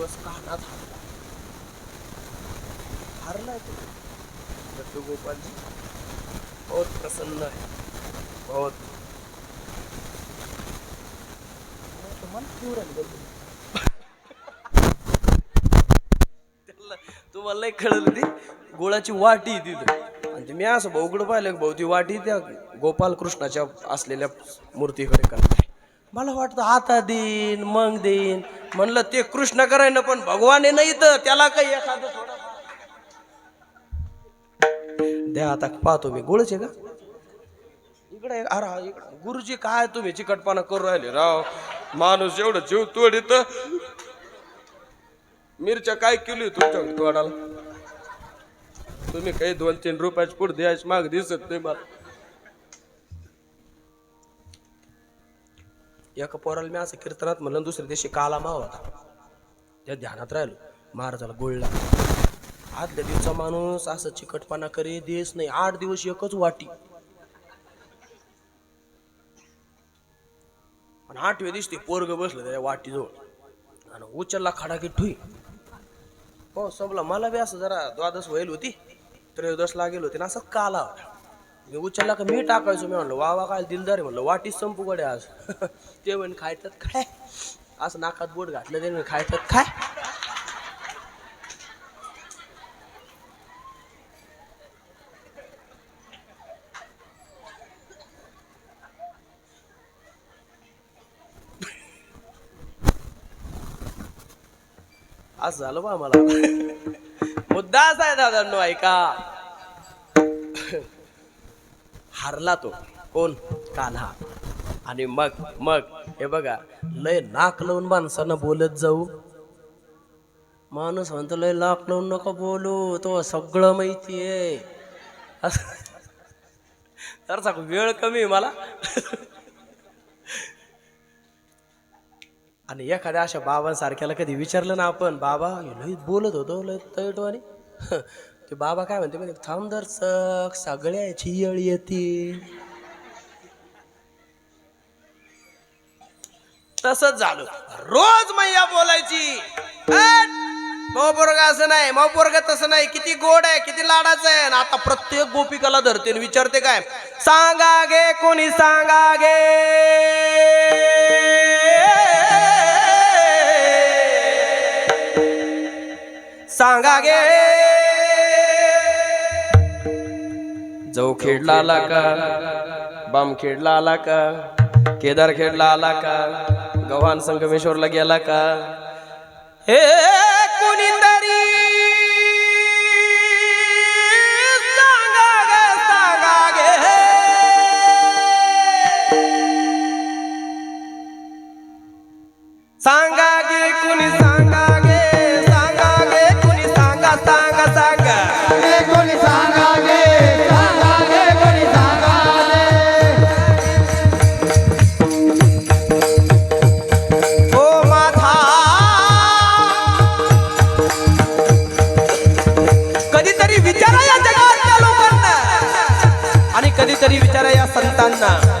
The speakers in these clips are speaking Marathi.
दिवस कानात हारला हारलाय तो. दत्तू गोपालजी बहुत प्रसन्न आहे. बहुत. मला क्यू तुम्हाला नाही कळलं ती? गोळाची वाटी तिथं आणि मी असं भाऊकडं पाहिलं भाऊ ती वाटी त्या गोपाल कृष्णाच्या असलेल्या मूर्तीकडे करते. मला वाटतं आता देईन मग देईन. म्हणलं ते कृष्ण करायनं पण भगवान आहे नाही तर त्याला काही एखादं द्या आता पाहतो मी. गोळच आहे का? इकडे अरे इकडे. गुरुजी काय तुम्ही चिकटपणा करू राहिले? राव माणूस एवढं जीव तोडीत मिरच्या काय केली तुमच्या तोडाला तुम्ही काही दोन तीन रुपयाची पुढे द्यायची माग दिसत नाही मला. एका पोराला मी असं कीर्तनात म्हणलं दुसऱ्या दिवशी काला माव होता. त्या ध्यानात राहिलो. महाराजाला गोळला आदल्या दिवसा माणूस असं चिकटपणा करे देस नाही. आठ दिवस एकच वाटी. आणि आठव्या दिवशी ते पोरग बसलं त्या वाटीजवळ. आणि उचलला खडा की ठुई. हो संपला. मला बी असं जरा द्वादश व्हायल होती. त्रयोदश लागेल होती ना असं काला होता. मी उचलला का मी टाकायचो मी म्हणलं वा वा काय दिलदार आहे. म्हणलं वाटीच संपू गडे आज. ते म्हण खायतात काय? असं नाकात बोट घातलं ते म्हणे खायतात काय? असं झालं बा मला मुद्दा असा आहे दादांनो ऐका. हारला तो. कोण? कान्हा. आणि मग मग हे बघा लय नाक लावून माणसानं बोलत जाऊ. माणूस म्हणतो लय नाक लावून नको बोलू तो सगळं माहिती आहे. असं. तर सांगू वेळ कमी आहे मला. आणि एखाद्या अशा बाबांसारख्याला कधी विचारलं ना आपण बाबा लय बोलत होतो लय तैटो आणि ते बाबा काय म्हणते म्हणजे थांब दर सगळ्याची येळ येते. तसंच झालं. रोज मैया बोलायची. मो असं नाही मो तसं नाही. किती गोड आहे किती लाडाचं आहे. आणि आता प्रत्येक गोपिकाला धरते विचारते काय? सांगा गे कोणी सांगा गे? सांगा गे. जाऊ खेडला आला का? बाम खेडला आला का? केदार खेडला आला का? गव्हाण संगमेश्वरला गेला का? हे कधीतरी विचारा या जगातल्या लोकांना. आणि कधीतरी विचारा या संतांना.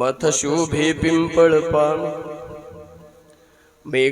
મથ શોભે પિંપળ પામી.